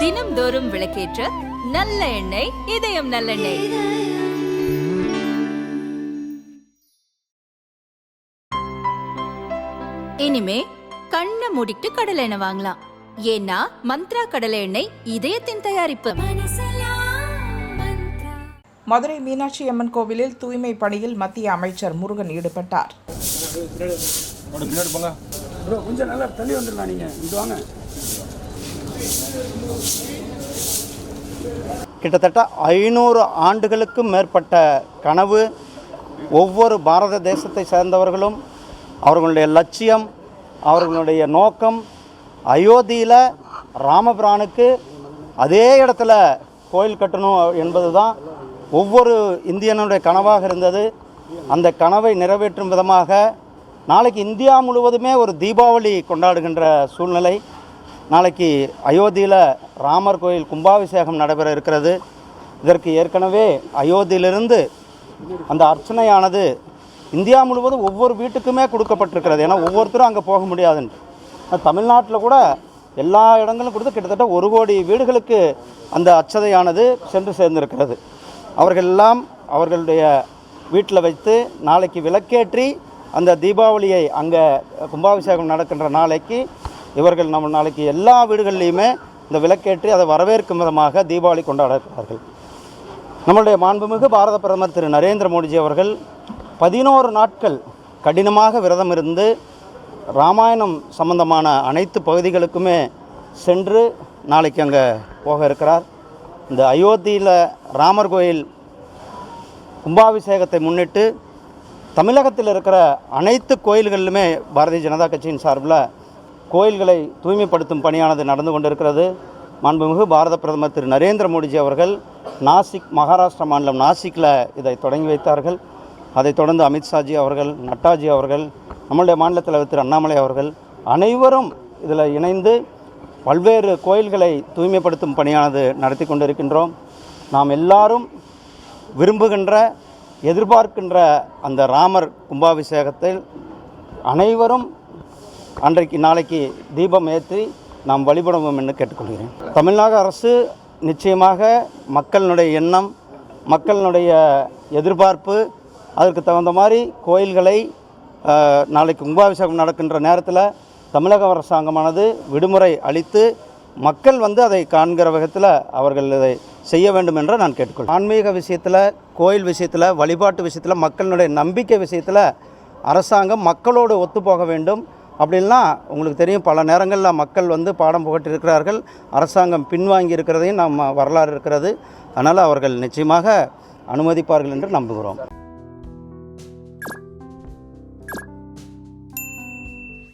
தினம்தோறும் விளக்கேற்ற நல்ல எண்ணெய் இதயம் நல்லெண்ணெய். இனிமே கண்ணை மூடிட்டு கடலை எண்ணெய் வாங்கலாம். ஏன்னா மந்த்ரா கடலை எண்ணெய் இதயத்தின் தயாரிப்பு. மதுரை மீனாட்சி அம்மன் கோவிலில் தூய்மை பணியில் மத்திய அமைச்சர் முருகன் ஈடுபட்டார். கொஞ்சம் நல்லா தள்ளி வந்துடலாம் வாங்க. கிட்டத்தட்ட ஐநூறு ஆண்டுகளுக்கும் மேற்பட்ட கனவு. ஒவ்வொரு பாரத தேசத்தை சேர்ந்தவர்களும் அவர்களுடைய லட்சியம் அவர்களுடைய நோக்கம் அயோத்தியில் ராமபிரானுக்கு அதே இடத்துல கோயில் கட்டணும் என்பது தான் ஒவ்வொரு இந்தியனுடைய கனவாக இருந்தது. அந்த கனவை நிறைவேற்றும் விதமாக நாளைக்கு இந்தியா முழுவதுமே ஒரு தீபாவளி கொண்டாடுகின்ற சூழ்நிலை. நாளைக்கு அயோத்தியில் ராமர் கோயில் கும்பாபிஷேகம் நடைபெற இருக்கிறது. இதற்கு ஏற்கனவே அயோத்தியிலிருந்து அந்த அர்ச்சனையானது இந்தியா முழுவதும் ஒவ்வொரு வீட்டுக்குமே கொடுக்கப்பட்டிருக்கிறது. ஏன்னா ஒவ்வொருத்தரும் அங்கே போக முடியாதுன்ட்டு தமிழ்நாட்டில் கூட எல்லா இடங்களும் கொடுத்து கிட்டத்தட்ட ஒரு கோடி வீடுகளுக்கு அந்த அச்சதையானது சென்று சேர்ந்திருக்கிறது. அவர்கள் எல்லாம் அவர்களுடைய வீட்டில் வைத்து நாளைக்கு விளக்கேற்றி அந்த தீபாவளியை அங்கே கும்பாபிஷேகம் நடக்கின்ற நாளைக்கு இவர்கள் நம்ம நாளைக்கு எல்லா வீடுகள்லையுமே இந்த விளக்கேற்றி அதை வரவேற்கும் விதமாக தீபாவளி கொண்டாட இருக்கிறார்கள் நம்மளுடைய மாண்புமிகு பாரத பிரதமர் திரு நரேந்திர மோடிஜி அவர்கள் பதினோரு நாட்கள் கடினமாக விரதம் இருந்து ராமாயணம் சம்பந்தமான அனைத்து பகுதிகளுக்குமே சென்று நாளைக்கு அங்கே போக இருக்கிறார். இந்த அயோத்தியில் ராமர் கோயில் கும்பாபிஷேகத்தை முன்னிட்டு தமிழகத்தில் இருக்கிற அனைத்து கோயில்களிலுமே பாரதிய ஜனதா கட்சியின் சார்பில் கோயில்களை தூய்மைப்படுத்தும் பணியானது நடந்து கொண்டிருக்கிறது. மாண்புமிகு பாரத பிரதமர் திரு நரேந்திர மோடிஜி அவர்கள் நாசிக் மகாராஷ்டிரா மாநிலம் நாசிக்கில் இதை தொடங்கி வைத்தார்கள். அதைத் தொடர்ந்து அமித்ஷாஜி அவர்கள் நட்டாஜி அவர்கள் நம்மளுடைய மாநில தலைவர் திரு அண்ணாமலை அவர்கள் அனைவரும் இதில் இணைந்து பல்வேறு கோயில்களை தூய்மைப்படுத்தும் பணியானது நடத்தி கொண்டிருக்கின்றோம். நாம் எல்லாரும் விரும்புகின்ற எதிர்பார்க்கின்ற அந்த ராமர் கும்பாபிஷேகத்தில் அனைவரும் அன்றைக்கு நாளைக்கு தீபம் ஏற்றி நாம் வழிபடுவோம் என்று கேட்டுக்கொள்கிறேன். தமிழ்நாடு அரசு நிச்சயமாக மக்களினுடைய எண்ணம் மக்களினுடைய எதிர்பார்ப்பு அதற்கு தகுந்த மாதிரி கோயில்களை நாளைக்கு கும்பாபிஷேகம் நடக்கின்ற நேரத்தில் தமிழக அரசாங்கமானது விடுமுறை அளித்து மக்கள் வந்து அதை காண்கிற விதத்தில் அவர்கள் இதை செய்ய வேண்டும் என்று நான் கேட்டுக்கொள் ஆன்மீக விஷயத்தில் கோயில் விஷயத்தில் வழிபாட்டு விஷயத்தில் மக்களினுடைய நம்பிக்கை விஷயத்தில் அரசாங்கம் மக்களோடு ஒத்துப்போக வேண்டும். அப்படின்னா உங்களுக்கு தெரியும். பல நேரங்களில் மக்கள் வந்து பாடம் புகட்டியிருக்கிறார்கள். அரசாங்கம் பின்வாங்கி இருக்கிறதையும் நம்ம வரலாறு இருக்கிறது. அதனால் அவர்கள் நிச்சயமாக அனுமதிப்பார்கள் என்று நம்புகிறோம்.